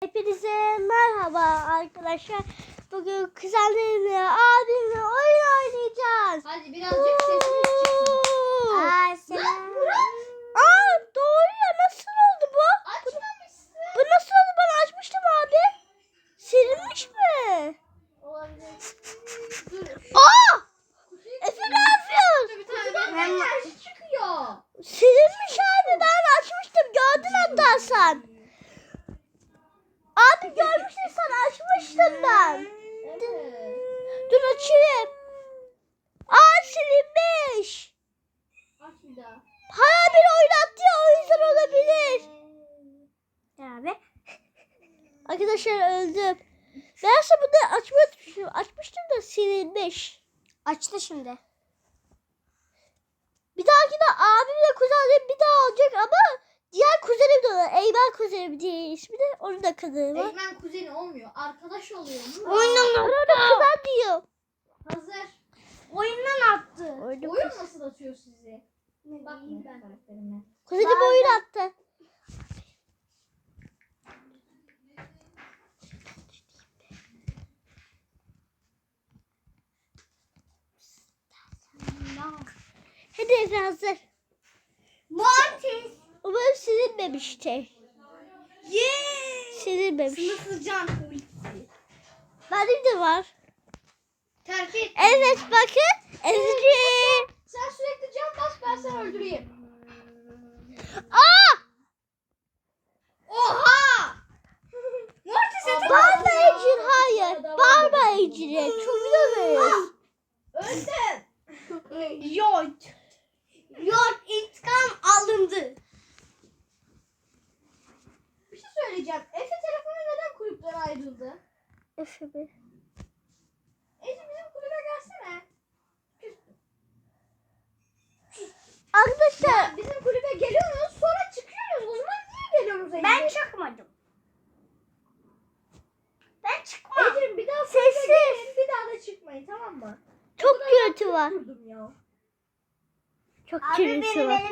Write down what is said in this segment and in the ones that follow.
Hepinize merhaba arkadaşlar. Bugün kuzenlerimle, abimle oyun oynayacağız. Hadi birazcık. Aa, Aa, doğru ya nasıl oldu bu? açmamışsın. Bu nasıl oldu? Ben açmıştım abi. Silinmiş mi? Olabilir. Aa! Efe ne yapıyorsun? Bir tane benden karşı çıkıyor. Silinmiş abi ben açmıştım. Gördün hatta sen. Abi görmüşsün sen açmıştım ben. Evet. Dur açayım. Aa silinmiş. Hala bir oynattı ya o yüzden olabilir. Abi. Arkadaşlar öldüm. Aslında bunu açmıştım. Açmıştım da silinmiş. Açtı şimdi. Bir dahakine abimle kuzenim bir daha olacak ama diğer kuzenim de olur. Eymen kuzenim diye ismi de onun da kızı var. Eymen kuzeni olmuyor. Arkadaş oluyor. Oyundan kuzen diyor. Hazır. Oyundan attı. Oyun nasıl atıyor sizi? Bakayım ben karakterime. Kuzenim oyun attı. Hadi hazır. Mortis. Umarım silinmemiştir. Yeah. Silinmemiş. Sınırsız can polisi. Benim de var. Terk et. Evet bakın. Ezici. Sen sürekli can bas ben seni öldüreyim. Aa! Oha! Mortis'e Bağırma Ecin hayır. Bağırma Ecin'e. Çok inanıyoruz. Öldüm. Yok. Yok intikam alındı. Bir şey söyleyeceğim. Efe telefonu neden kulüpten ayrıldı? Efe mi? Ece bizim kulübe gelsene. Arkadaşlar. Ya bizim kulübe geliyorsunuz sonra çıkıyoruz. O zaman niye geliyorsunuz Ece? çıkmadım. Ben çıkmam. Ece bir daha kulübe Sessiz. gelin bir daha da çıkmayın tamam mı? Çok gürültü var. Kurdum ya. Çok gürültü var.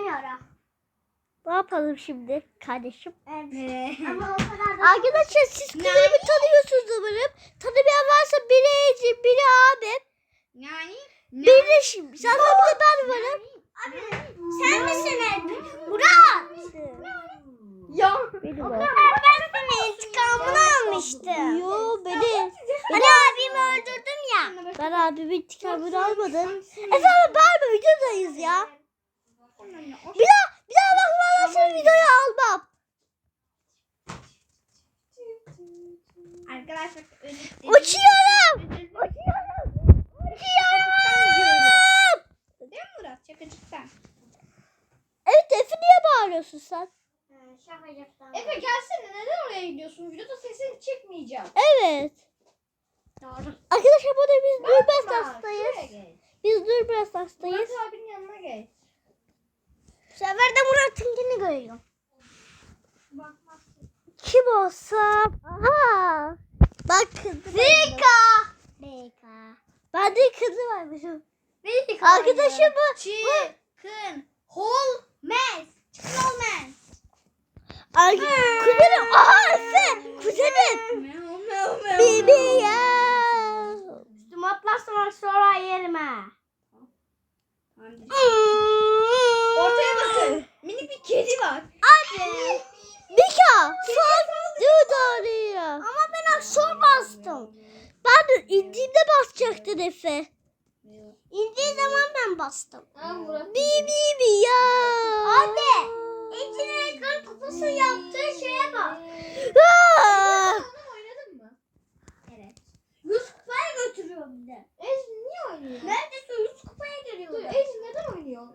Ne yapalım şimdi kardeşim? Evet. Ama o kadar Arkadaşlar siz kuzenimi tanıyorsunuz umarım. Tanımayan varsa biri Ecin, biri abim. Yani? Biri şimdi. Zaten bir de ben varım. Sen misin Erbil? Murat! Ya. Benim var. Ben senin intikamını almıştım. Yo beni. Hani abimi öldürdüm ya. Ben abimin intikamını almadım. Efendim bağırma videodayız ya. Bir daha bir daha bak valla seni videoya almam. Arkadaşlar Uçuyorum. Uçuyorum. Uçuyorum. Değil mi Murat? Şakacıktan. Evet Efe niye bağırıyorsun sen? Efe gelsene neden oraya gidiyorsun? Videoda sesini çekmeyeceğim. Evet. Doğru. Arkadaşlar burada biz Nurbest hastayız. Biz Nurbest hastayız. Murat abinin yanına geç. Bu sefer de Murat'ınkini görüyorum. Kim olsam? Aha. Bakın. Rika. Rika. Bende kızı varmışım. Rika Arkadaşım bu. Çıkın. Holmez. Çıkın Holmez. Arka- kuzenim. Aha Efe. Kuzenim. Ya. Üstüme atlarsan sonra yerim ha. Ortaya bakın. Minik bir kedi var. Abi. Mika. Son. Dur doğruyor. Ama ben aksor bastım. Ben de indiğimde basacaktın Efe. İndiği zaman ben bastım. Bibi bi ya. Anne. İçine ekran kupası yaptığı şeye bak. Aa! oynadın mı? Evet. 100 kupaya götürüyor bir de. Ez niye oynuyor? 100 geliyor. Dur Ez neden oynuyor?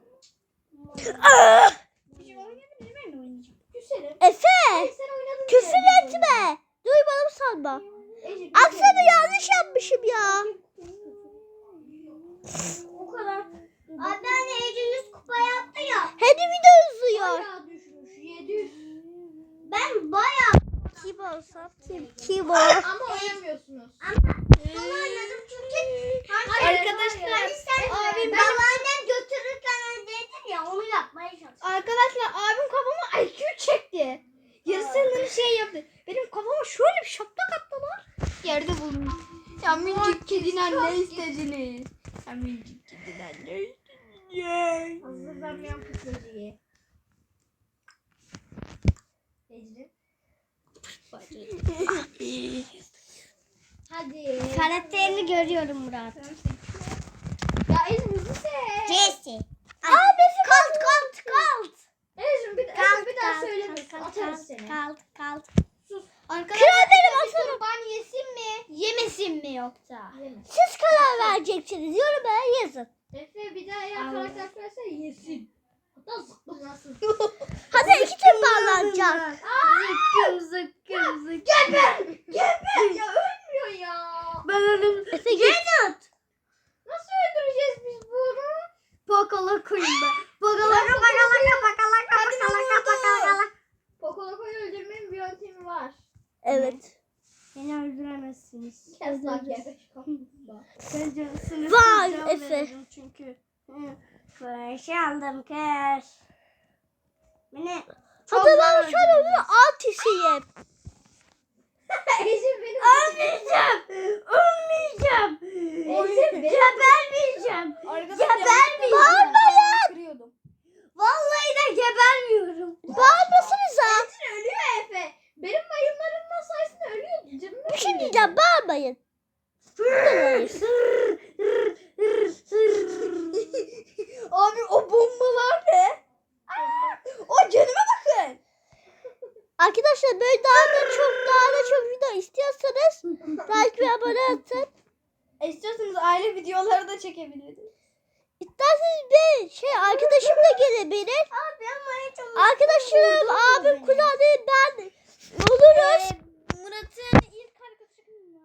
Bir şey oynayabilir ben de oynayacağım. Küserim. Efe. Sen oynadın Küfür etme. Duymadım sanma. Aksana yanlış yapmışım ya. O kadar. Anne anne Ece 100 kupa yaptı ya. Hadi video uzuyor. Bayağı düşmüş 700. Ben baya kim olsam kim ol. Ama oynamıyorsunuz. Bunu oynadım çünkü Arkadaşlar, abim babaannem götürürken dedim ya onu yapmaya çalıştım. Arkadaşlar abim kafama IQ çekti. Yarısını şey yaptı. Benim kafama Ama şöyle bir şaplak attılar. Yerde buldum. Ya minicik kediden ne istediniz? Ya minicik kediden ne istediniz? Hazırlanmayan püskürtüyü. Ecrin. Hadi. Görüyorum Murat. Ya hızlı seç. Jesse. Aa bizim kalt kalt kalt. Ecrin bir, Ecrin bir daha söyle. Atarız seni. Kalt kalt. Sus. Kral Arkadaşlar benim bir aslanım. kurban yesin mi? Yemesin mi yoksa? Yemesin. Siz karar vereceksiniz. Yorumlara yazın. Efe bir daha eğer karakter koyarsa yesin. Hatta zıplasın. Hadi iki tür bağlanacak. Zıkkım zıkkım zıkkım. Geber! Geber! ya ölmüyor ya. Ben ölüm. Efe git. Nasıl öldüreceğiz biz bunu? Bakala koyayım ben. Bakalaka, bakalaka, bakalaka bakalaka, bakalaka. Pokolako'yu öldürmenin bir yöntemi var. Evet. Beni öldüremezsiniz. Kes lan geber. kafamda. Bence sınırsız Vay can Efe. veririm çünkü. Kış aldım kış. Beni Hadi ben şöyle bir artisiyim. Ecrin benim. Ölmeyeceğim. Ölmeyeceğim. Ecrin benim. Gebermeyeceğim. Gebermeyeceğim. Bağırmayın. Kırıyordum. Vallahi de gebermiyorum. Bağırmasınıza. Ecrin ölüyor Efe. Benim mayınlarımın sayesinde ölüyordu. Canım Bir şey diyeceğim. Bağırmayın. Buradayız. Abi o bombalar ne? O canıma bakın. Arkadaşlar böyle daha da çok daha da çok video istiyorsanız like ve abone atın. İstiyorsanız aile videoları da çekebiliriz. İsterseniz bir şey arkadaşım da gelebilir. Abi ama hiç Arkadaşlarım, abim, kuzenim ben oluruz. Murat'ın ilk arkadaşı kim ya?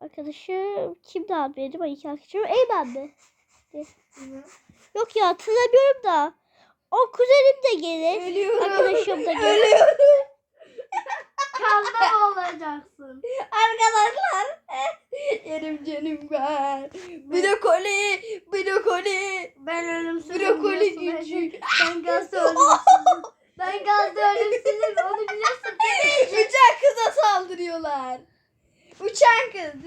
Arkadaşım kimdi abi benim iki arkadaşım? Eymen mi? Yok ya hatırlamıyorum da. O kuzenim de gelir. Ölüyorum. Arkadaşım da gelir. Ölüyorum. kanda olacaksın. Arkadaşlar. Yerim canım ben. Brokoli. Brokoli. Ben ölümsüzüm. Brokoli küçük. Ben gazda ölümsüzüm. ben gazda ölümsüzüm. Onu biliyorsun? Uçan kıza saldırıyorlar. Uçan kız.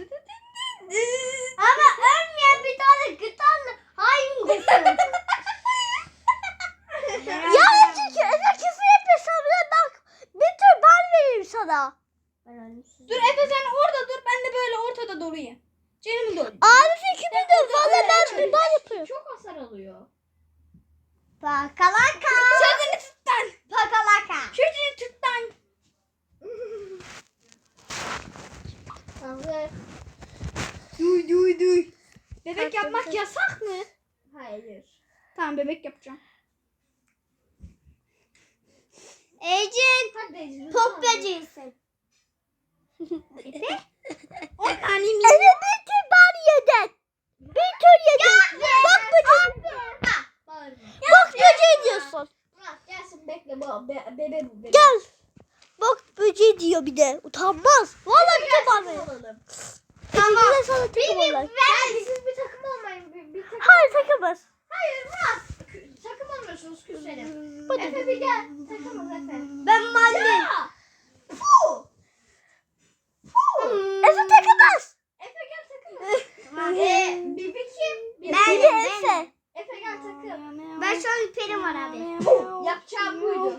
Ama ölmeyen bir tane gıtanlı hangisi? Ya çünkü Efe küfür etmesem bile bak bir tür ben veririm sana. Dur Efe sen orada dur ben de böyle ortada durayım. Canım dur. Abi küfür de valla ben bir ben yapıyorum. Çok hasar alıyor. Pakalaka. Sözünü tut lan. Pakalaka. Sözünü tut lan. Hazır. Duy duy duy. Bebek yapmak yasak mı? Hayır. Tamam bebek yapacağım. Ecin. Hadi Ecrin. On tane mi? Efe bir tür ben yedin. Bir tür yedin. Bak böceği. Bak böceği diyorsun. Murat gelsin bekle bu be, bebe bu bebe. Gel. Bak böceği diyor bir de. Utanmaz. Vallahi bir tür ben olalım. Tamam. Sana takım. Gel siz bir takım olmayın. Bir, bir takım. Hayır takımız. Hayır Murat. Takım olmuyorsunuz küselim. Efe bir gel. Takımız Efe. Ben mavi. Ya! Fu! Efe takımız. Efe gel takımız. Eee Bibi kim? Bibi. Bir de Efe. Efe gel takım. Ben şu an perim var abi. Yapacağım buydu.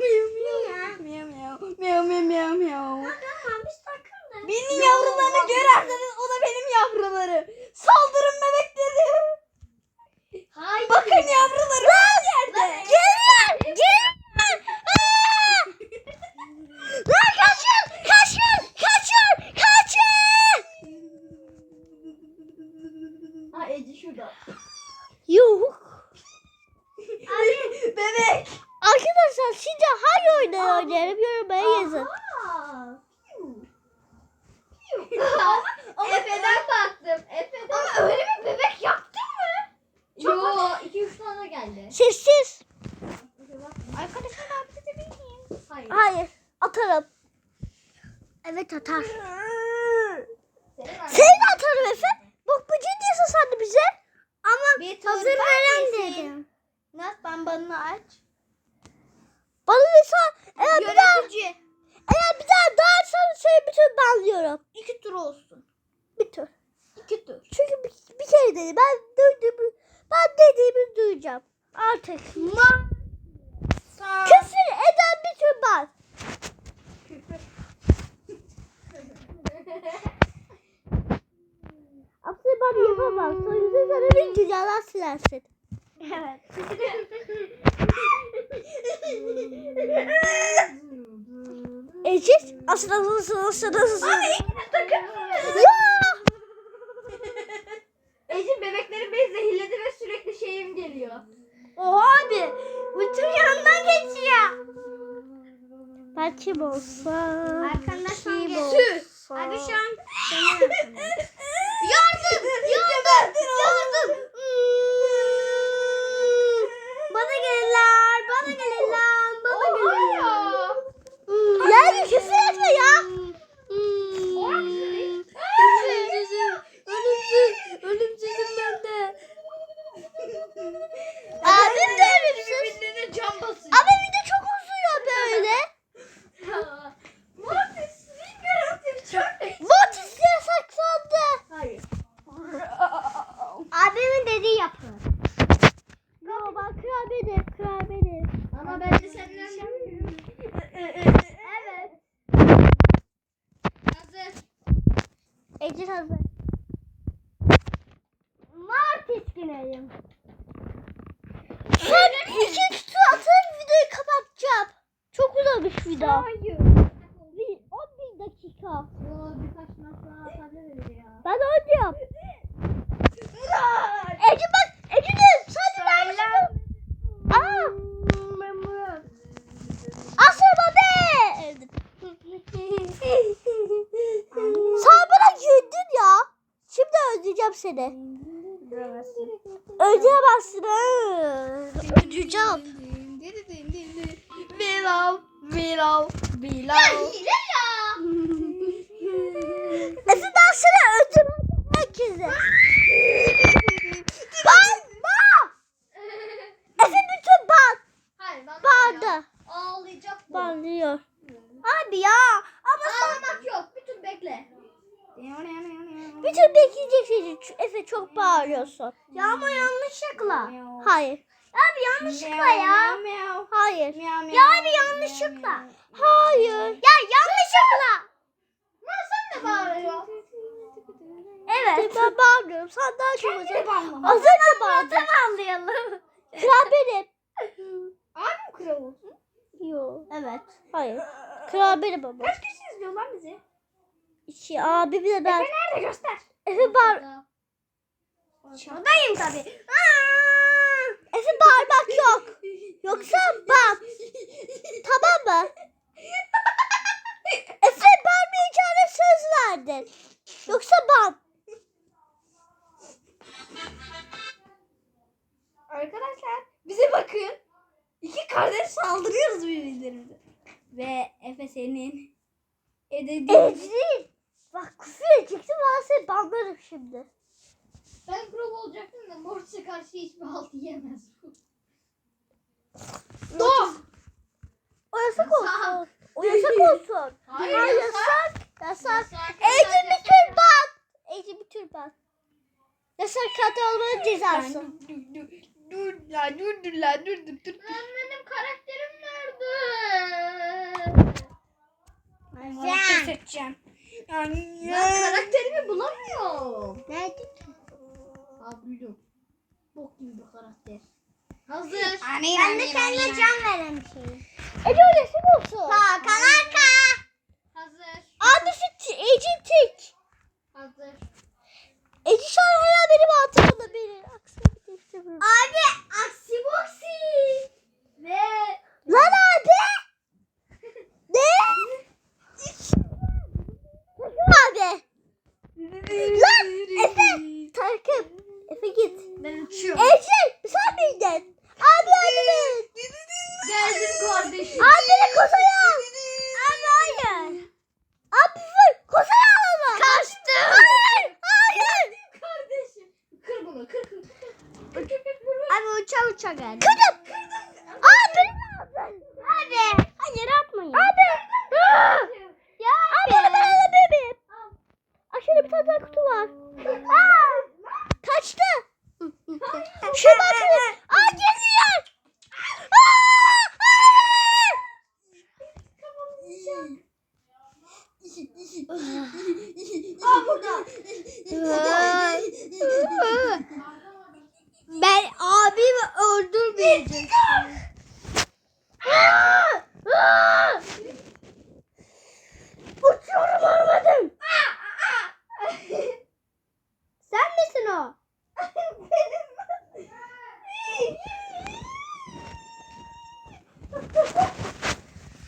Tamam biz takımda. Benim yavrularını görerseniz o da benim yavrularım. Saldırın bebekleri. Hayır. Bakın yavrularım her yerde. Geliyor. Geliyor. Aa! Lan kaçın. Kaçın. Kaçın. Kaçın. Ha Ece şurada. Yok. Bebek. Arkadaşlar sizce hangi oyunu oynayalım yorumlara yazın. Aa, piu. Piu. Efe'den baktım. Efe'den Ama öyle bir bebek yaptın mı? Yo, iki üç tane geldi. Sessiz. Arkadaşlar abi de miyim? Hayır. Hayır. Atarım. Evet atar. Senin annen- Seni de atarım Efe. Bak bu diyorsun sen de bize. Ama Bir hazır tur veren ben dedim. Nasıl bambanını aç? Bana mesela eğer bir daha Yönetici. eğer bir daha daha açsan seni bütün ben anlıyorum. İki tur olsun. Bir tur. İki tur. Çünkü bir, bir kere dedi. Ben duyduğumu, ben dediğimi duyacağım. Artık. Ma. Sa. Küfür eden bir tur var. Aslında ben yapamam. Sonuçta sana bir dünyadan silersin. Evet. Ecik. Aslında aslında aslında aslında. Ya! Ecin bebekleri beni zehirledi ve sürekli şeyim geliyor. Oha abi. Bütün yanından geçiyor. Ben kim olsam? Arkanda şu an kim olsam? Abi şu an Yardım. Yardım. Yardım. bana gelin lan. Bana gelin lan. Bana gelin lan. Yani küfür etme ya. Ölümsüzüm. Ölümsüz. Ölümsüzüm ben de. Abim de ölümsüz. Birbirine can basıyor. Ama bir de çok uzuyor böyle. Mortis bilmiyorum çok. Mortis yasaklandı. Hayır. Abimin dediği yapın. Tamam ben kral benim. Kral benim. Ama ben de senden Evet. Hazır. Ecil hazır. Mortis güneyim. Sen iki kutu atıp videoyu kapatacağım. Çok uzamış video. Hayır. Bir, 11 dakika. O birkaç maç daha atabilir ya. Ben oynuyorum. Ece bak. Ece de sadece ben yapıyorum. Aa. Asırma be. Öldüm. Sen bana güldün ya. Şimdi öldüreceğim seni. Öldüremezsin. Öldüreceğim. Bilal. Bilal. Bilal. Hile ya. Efe ben seni öldürmem herkese. Bağırma. Efe bütün bağır. Hayır bana Bağırdı. Ağlayacak bu. Bağırıyor. Abi ya. Ama Ağlamak yok. Bir tur bekle. Bütün bekleyeceksin. Çünkü Efe çok bağırıyorsun. Ya ama yanlışlıkla. Hayır. Abi yanlışlıkla ya. Hayır. Ya abi yanlışlıkla. Hayır. Ya yanlışlıkla. Ya sen de bağırıyorsun. Evet. Ben bağırıyorum. Sen daha çok Kendini bağlama. Az önce bağırdın. Tamamlayalım. Kral benim. Abim kral olsun. Yok. Evet. Hayır. Kral benim ama. Kaç kişi izliyor lan bizi? İki abim de ben. Efe nerede göster. Efe bağır. Şuradayım tabii. Efe bağırmak yok. Yoksa bak. Tamam mı? Efe bağırmayacağına söz verdin. Yoksa ban. Arkadaşlar bize bakın. İki kardeş saldırıyoruz birbirlerimize. Ve Efe senin edediğin Ecrin. Bak küfür edeceksin ben seni banlarım şimdi. Ben kral olacaktım da Mortis'e karşı hiçbir halt yiyemez. Doh! O yasak olsun. Yasak. O yasak olsun. Hayır, Hayır, yasak. yasak. Yasak. Ecrin bir tür ban. Ecrin bir tür ban. Yasak katı olmanın cezası. Dur dur dur la dur dur la dur dur dur. Lan benim karakterim nerede? Seçeceğim. Ben karakterimi bulamıyorum. Nerede? Ha buldum. Bok gibi bir karakter. Hazır. Ani, Ben de ani. can veren bir şey. Ece o yasak olsun. Hakan Arka. Hazır. Abisi t- Ecrin tik. Hazır. Ece şu an hala benim altımda beni. Aksine bir. Abi aksi boksi. Ve Lan abi. Ne? Abi. Lan Efe. Takip. Efe git. ben uçuyorum. Ece sen miydin? Abi abi. Geldim kardeşim. Abi beni kozaya al. Abi hayır. Abi vur. Kozaya al onu. Kaçtım. Hayır. Hayır. Kardeşim. Kır bunu kır kır. Abi uça uça gel. Kırdım.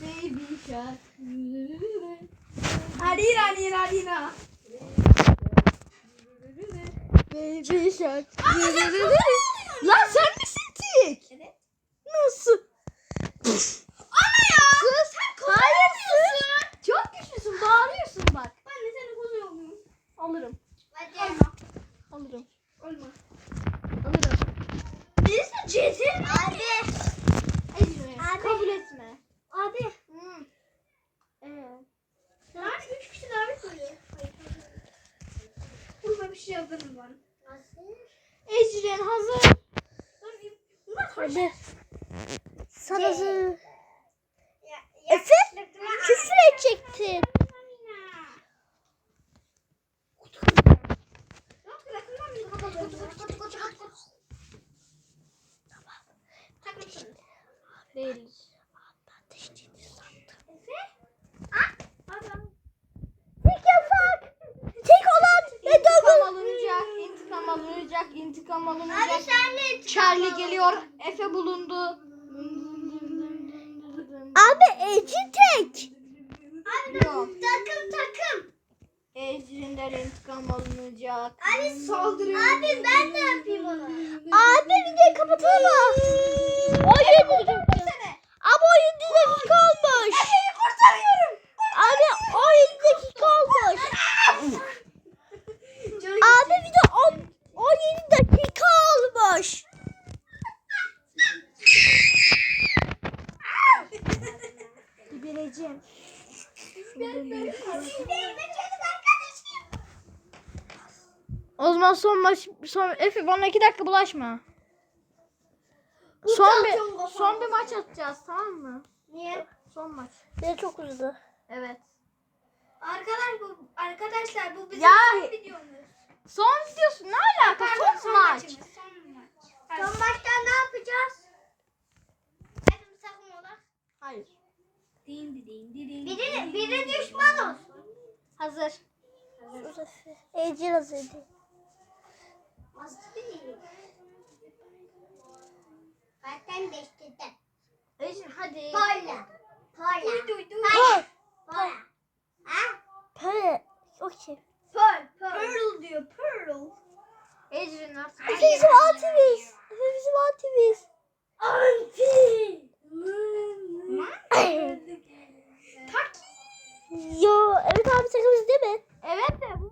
Baby shark. Arira, arira, arira. Baby shark. Lan sen Daha son maç son Efe bana iki dakika bulaşma. Son bir, son bir maç atacağız tamam mı? Niye? Son maç. Niye çok uzadı? Evet. Arkadaş bu arkadaşlar bu bizim Ya. son videomuz. Son videosun ne alaka? Pardon, son, maç. maçımız, Son maç. Son Pardon. baştan ne yapacağız? Hepimiz takım olarak. Hayır. Din di din di din. Biri, biri düşman olsun. Hazır. Ecil hazırdı. Aslı değil. Kalpten beşteden. Hadi. Parla. Parla. Duy duy duy. Parla. Parla. Ha? Pearl. Pearl. Pearl. Pearl diyor. Pearl. Ezrin artık. Bizim antiviz. Bizim antiviz. Anti. Yo. Evet abi takımız değil mi? Evet de bu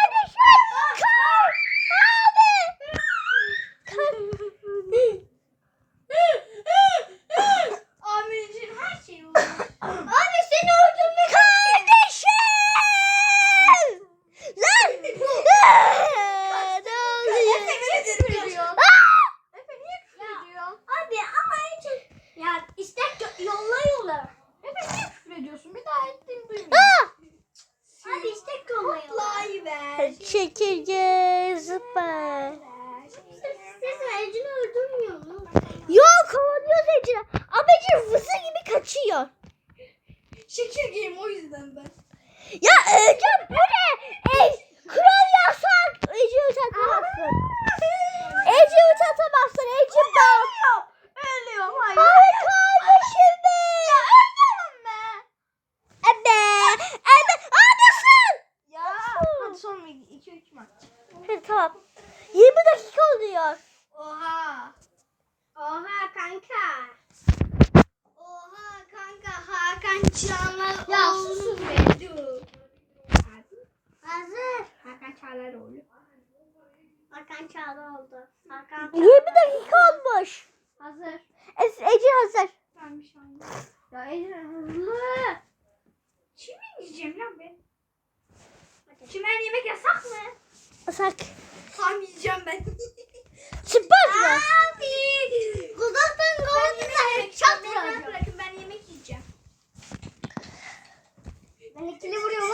Etkili vuruyor.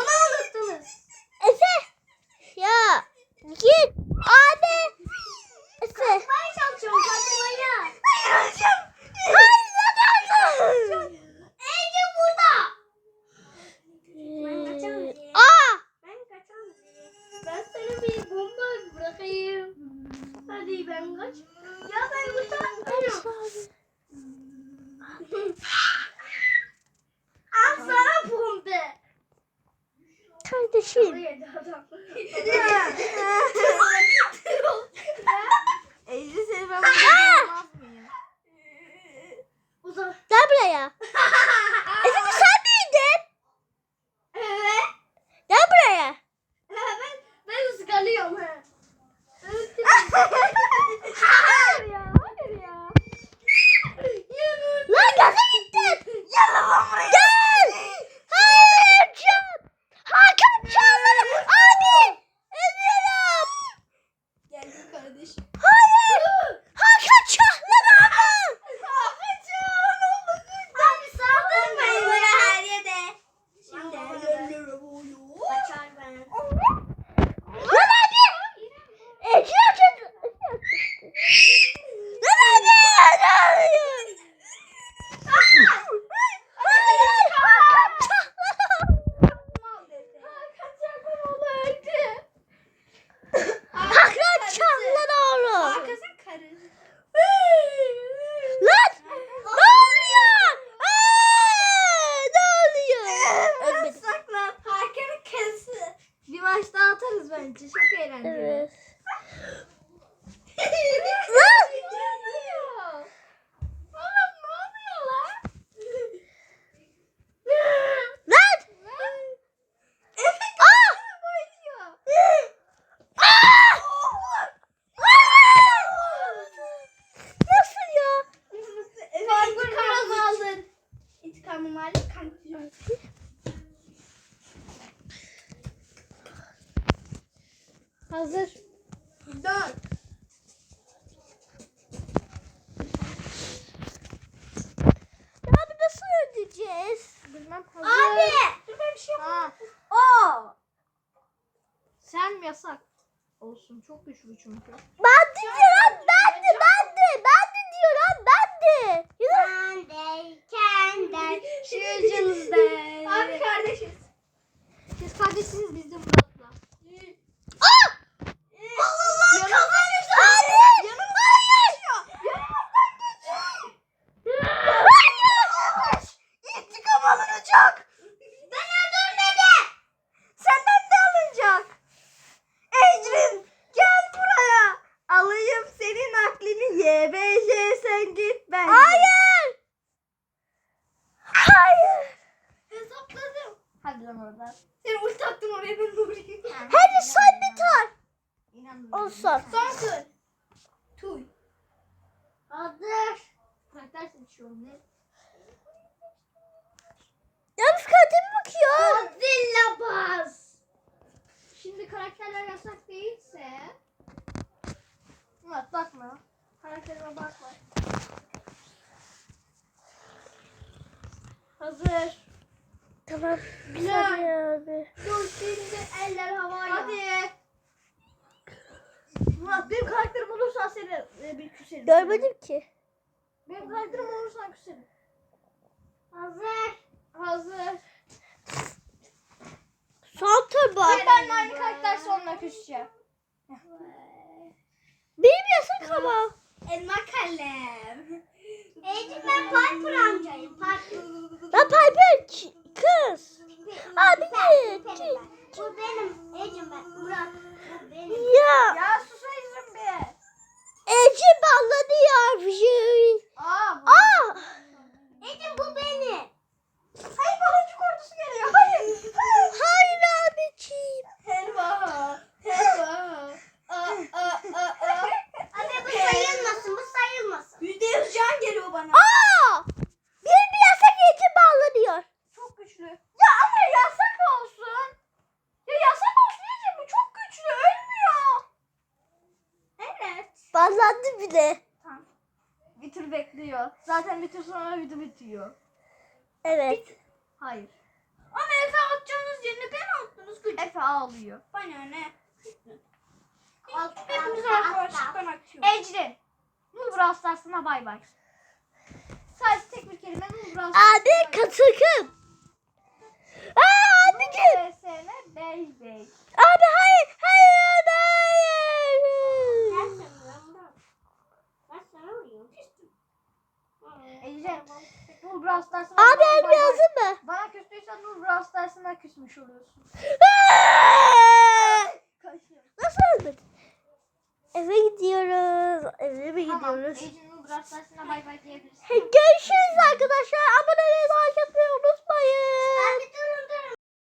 Tamam hazır. Abi. Dur ben bir şey yapayım. Tamam. Oo. Sen yasak. Olsun çok güçlü çünkü. Ben de diyorum ben de ben de ben de diyorum ben de. Ben de kendim şu yüzünüzde. Abi kardeşiz. Siz kardeşsiniz biz de burada. Olsun. Son tur. Tuy. Hazır. Karakter seçiyorum ne? Yalnız karakterime bakıyor. Godzilla Buzz. Şimdi karakterler yasak değilse. Murat bakma. Karakterime bakma. Hazır. Tamam. Güzel. Abi. Dur şimdi eller havaya. Hadi. Murat benim karakterim olursan seni e, bir küserim. Görmedim ki. Benim karakterim olursan küserim. Hazır. Hazır. Son tabağı. Ve ben aynı karakter sonuna küseceğim. Benim yasak ama. Elma kalem. Ecik ben Piper'ı bitiyor. Evet. Hayır. Ama Efe atacağınız yerine ben attınız. Gıcık. Efe ağlıyor. Bana ne? Hepimiz arkadaşlıktan atıyoruz. Ecrin. Nur Brawl bay bay. Sadece tek bir kelime Nur Brawl Abi katılım. Aa abicim. VSN bey bey. Abi hayır. Hayır. Hayır. Ece, Nur Brawl Stars'ına... Abi elbi hazır mı? Bana küstüysen Nur Brawl Stars'ına küsmüş oluyorsun. Nasıl öldün? Eve gidiyoruz. Eve mi Tamam, gidiyoruz? Ece Nur Brawl Stars'ına bay bay diyebilirsin. Görüşürüz arkadaşlar. Abone olmayı, like atmayı unutmayın. Abi durun durun.